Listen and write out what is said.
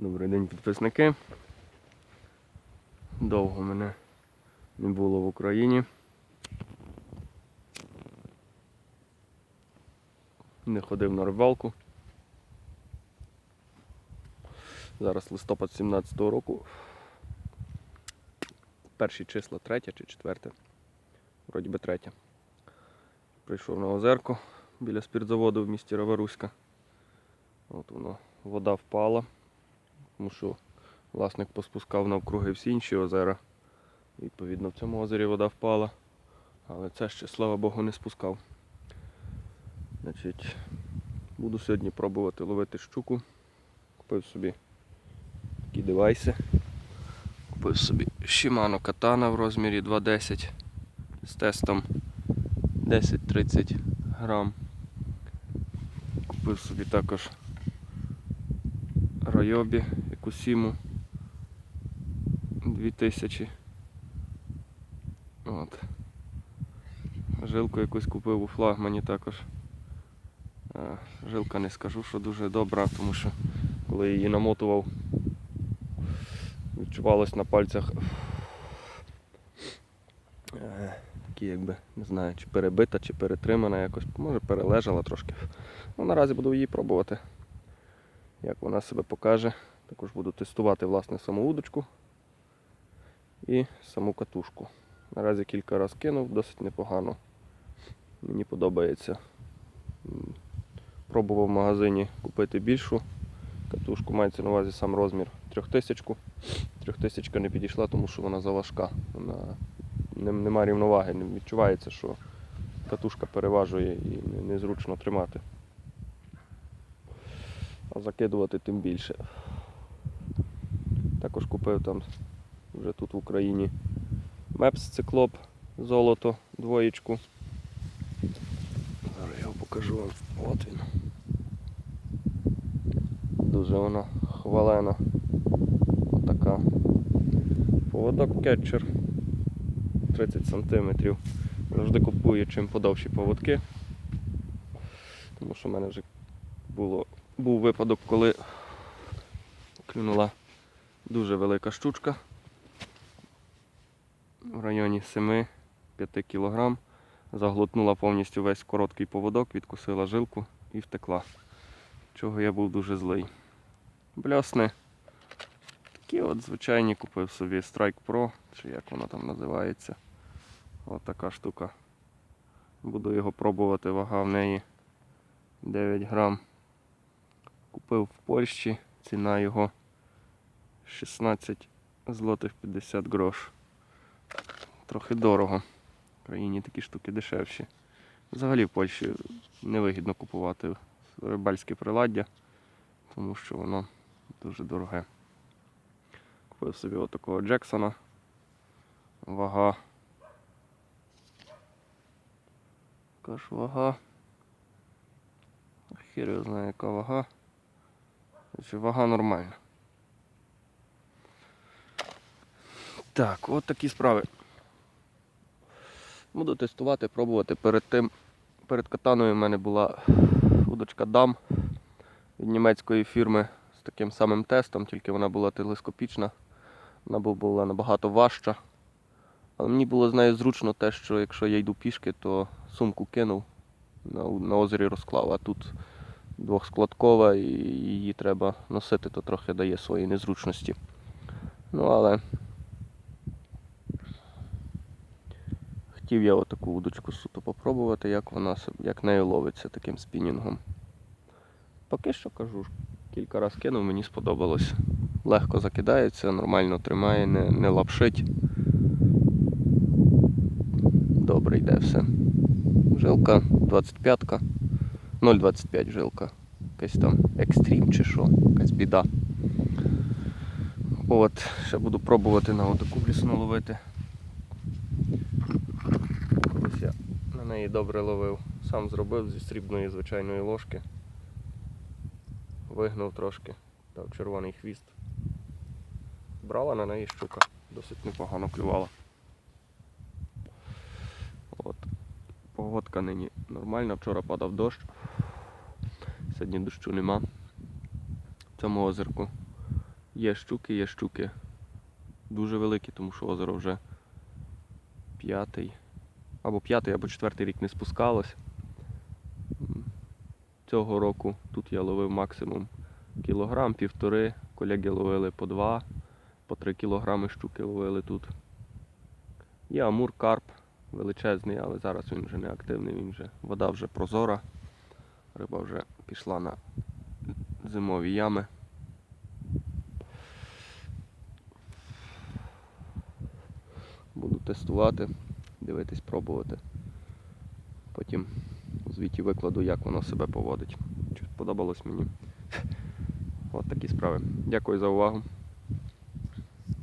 Добрий день, підписники. Довго мене не було в Україні. Не ходив на рибалку. Зараз листопад 17-го року. Перші числа третє чи четверте. Вроді би третє. Прийшов на озерко біля спіртзаводу в місті Раваруська. От воно, вода впала, тому що власник поспускав навкруги всі інші озера. Відповідно, в цьому озері вода впала. Але це ще, слава Богу, не спускав. Значить, буду сьогодні пробувати ловити щуку. Купив собі такі девайси. Купив собі Shimano Katana в розмірі 2.10 з тестом 10-30 грам. Купив собі також Райобі Якусіму 2000. От. Жилку якусь купив у флагмані також. Е, Жилка не скажу, що дуже добра, тому що коли її намотував, відчувалось на пальцях е, такі якби, не знаю, чи перебита, чи перетримана якось, може перележала трошки. Ну, наразі буду її пробувати. Як вона себе покаже. Також буду тестувати власне саму удочку і саму катушку. Наразі кілька разів кинув, досить непогано. Мені подобається. Пробував в магазині купити більшу катушку, мається на увазі сам розмір трьохтисячку. Трьохтисячка не підійшла, тому що вона заважка. Вона нема рівноваги, не відчувається, що катушка переважує і незручно тримати. А закидувати тим більше. Також купив там вже тут в Україні Мепс циклоп золото, двоєчку. Зараз я його покажу вам. От він. Дуже вона хвалена. Отака. Поводок кетчер 30 см. Завжди купую чим подовші поводки. Тому що в мене вже було, був випадок, коли клюнула дуже велика щучка в районі 7-5 кг. Заглотнула повністю весь короткий поводок, відкусила жилку і втекла. Чого я був дуже злий. Блясни. Такі от звичайні купив собі Strike Pro, чи як воно там називається. От така штука. Буду його пробувати, вага в неї 9 грам. Купив в Польщі, ціна його 16 злотих 50 грош. Трохи дорого. В країні такі штуки дешевші. Взагалі в Польщі невигідно купувати рибальське приладдя, тому що воно дуже дороге. Купив собі отакого Джексона. Вага. Яка ж вага? Хір його знає, яка вага. Вага нормальна. Так, от такі справи. Буду тестувати, пробувати. Перед тим, перед катаною в мене була удочка дам від німецької фірми з таким самим тестом, тільки вона була телескопічна. Вона була набагато важча. Але мені було з нею зручно те, що якщо я йду пішки, то сумку кинув, на, на озері розклав, а тут двохскладкова і її треба носити, то трохи дає свої незручності. Ну але хотів я отаку удочку суто попробувати, як вона як нею ловиться таким спінінгом. Поки що кажу, кілька разів кинув, мені сподобалось. Легко закидається, нормально тримає, не, не лапшить. Добре йде все. Жилка 25-ка. 0,25 жилка. Якась там екстрім чи що, якась біда. От, ще буду пробувати на отаку блісну ловити. Колись я на неї добре ловив. Сам зробив зі срібної звичайної ложки. Вигнув трошки, дав червоний хвіст. Брала на неї щука, досить непогано клювала. От. Погодка нині нормальна, вчора падав дощ. Сьогодні дощу нема. В цьому озерку Є щуки, є щуки. Дуже великі, тому що озеро вже п'ятий. Або п'ятий, або четвертий рік не спускалось. Цього року тут я ловив максимум кілограм, півтори. Колеги ловили по два, по три кілограми щуки ловили тут. Є амур карп величезний, але зараз він вже не активний, він вже, вода вже прозора. Риба вже пішла на зимові ями. Буду тестувати, дивитись, пробувати. Потім у звіті викладу, як воно себе поводить. Чи сподобалось мені. От такі справи. Дякую за увагу.